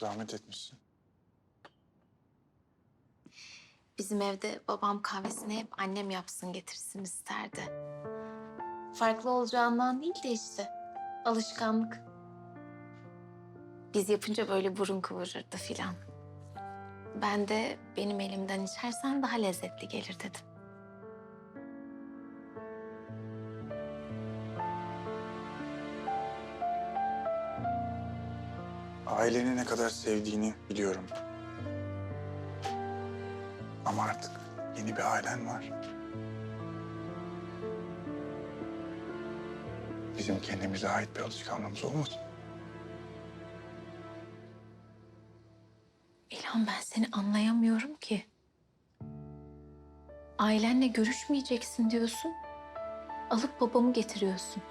Zahmet etmişsin. Bizim evde babam kahvesini hep annem yapsın getirsin isterdi. Farklı olacağından değil de işte alışkanlık. Biz yapınca böyle burun kıvırırdı filan. Ben de benim elimden içersen daha lezzetli gelir dedim. Aileni ne kadar sevdiğini biliyorum. Ama artık yeni bir ailen var. Bizim kendimize ait bir alışkanlığımız olmasın. İlhan ben seni anlayamıyorum ki. Ailenle görüşmeyeceksin diyorsun. Alıp babamı getiriyorsun.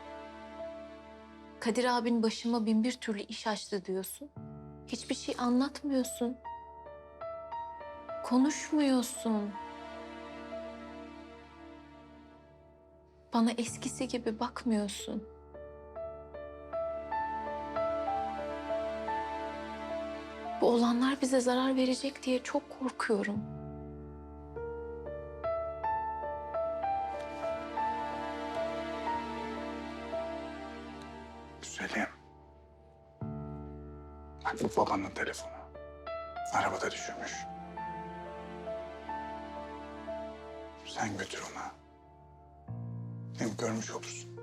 Kadir abin başıma bin bir türlü iş açtı diyorsun. Hiçbir şey anlatmıyorsun. Konuşmuyorsun. Bana eskisi gibi bakmıyorsun. Bu olanlar bize zarar verecek diye çok korkuyorum. Bak bu babanın telefonu. Arabada düşürmüş. Sen götür ona. Hem görmüş olursun.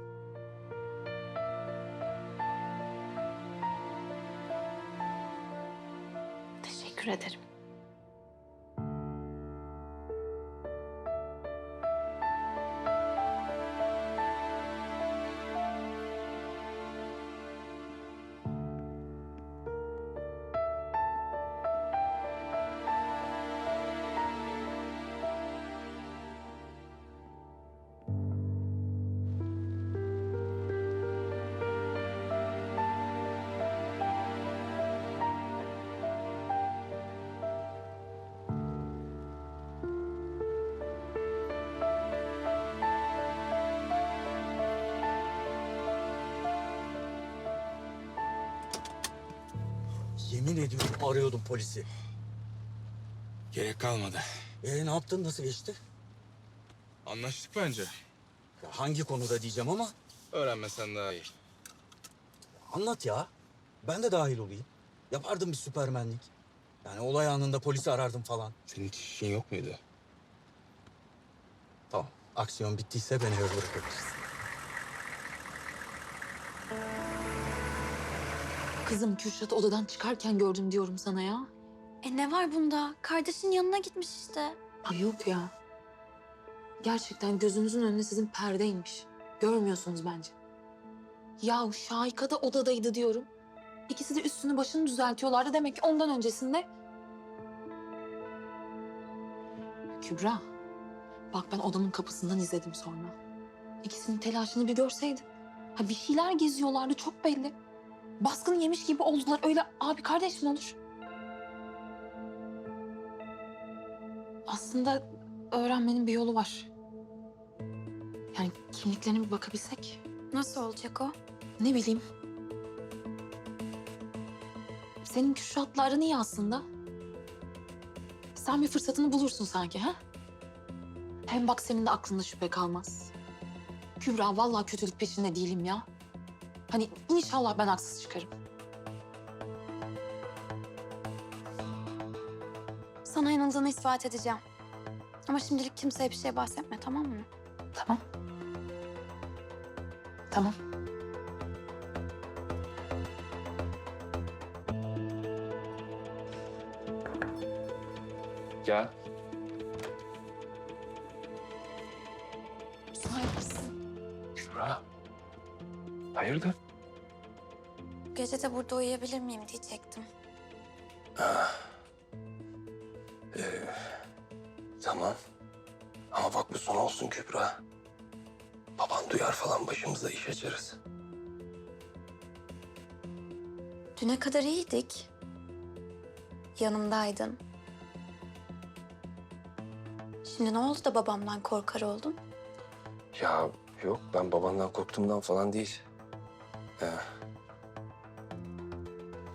Teşekkür ederim. Yemin ediyorum arıyordum polisi. Gerek kalmadı. E ne yaptın? Nasıl geçti? Anlaştık bence. Ya hangi konuda diyeceğim ama Öğrenmesen daha iyi. anlat ya. Ben de dahil olayım. Yapardım bir süpermenlik. Yani olay anında polisi arardım falan. Senin işin yok muydu? Tamam. Aksiyon bittiyse beni eve bırakabilirsin. Kızım Kürşat'ı odadan çıkarken gördüm diyorum sana ya. E ne var bunda? Kardeşin yanına gitmiş işte. Ay yok ya. Gerçekten gözünüzün önüne sizin perdeymiş. Görmüyorsunuz bence. Ya Şahika da odadaydı diyorum. İkisi de üstünü başını düzeltiyorlardı. Demek ki ondan öncesinde... Kübra. Bak ben odanın kapısından izledim sonra. İkisinin telaşını bir görseydin. Ha bir şeyler geziyorlardı çok belli. Baskın yemiş gibi oldular. Öyle abi kardeş mi olur? Aslında öğrenmenin bir yolu var. Yani kimliklerine bir bakabilsek. Nasıl olacak o? Ne bileyim. Senin Kürşat'la aran iyi aslında. Sen bir fırsatını bulursun sanki ha? Hem bak senin de aklında şüphe kalmaz. Kübra vallahi kötülük peşinde değilim ya. Hani inşallah ben haksız çıkarım. Sana yanıldığını ispat edeceğim. Ama şimdilik kimseye bir şey bahsetme tamam mı? Tamam. Tamam. Gel. Müsait misin? Hayırdır? Gece de burada uyuyabilir miyim diyecektim. Tamam. Ama bak bu son olsun Kübra. Baban duyar falan başımıza iş açarız. Düne kadar iyiydik. Yanımdaydın. Şimdi ne oldu da babamdan korkar oldun? Ya yok ben babandan korktuğumdan falan değil. Ee,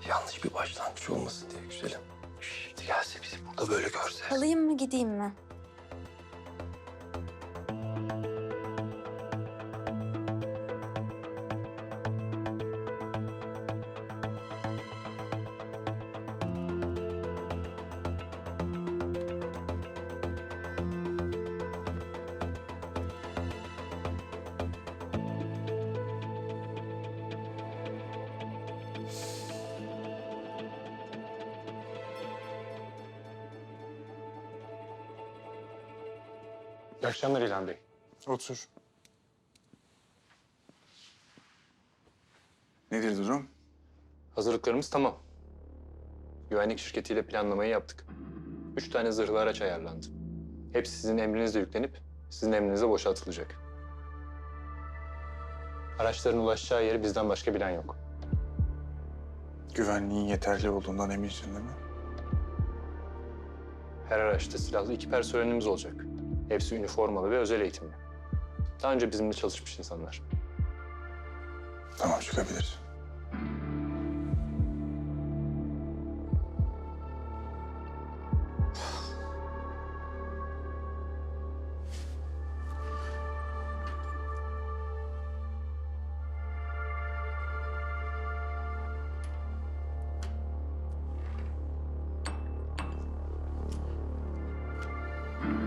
Yanlış bir başlangıç olmasın diye güzelim. Şimdi gelse bizi burada böyle görse. Kalayım mı gideyim mi? İyi akşamlar İlhan Bey. Otur. Nedir durum? Hazırlıklarımız tamam. Güvenlik şirketiyle planlamayı yaptık. Üç tane zırhlı araç ayarlandı. Hepsi sizin emrinizle yüklenip sizin emrinize boşaltılacak. Araçların ulaşacağı yeri bizden başka bilen yok. Güvenliğin yeterli olduğundan eminsin değil mi? Her araçta silahlı iki personelimiz olacak. Hepsi üniformalı ve özel eğitimli. Daha önce bizimle çalışmış insanlar. Tamam çıkabiliriz.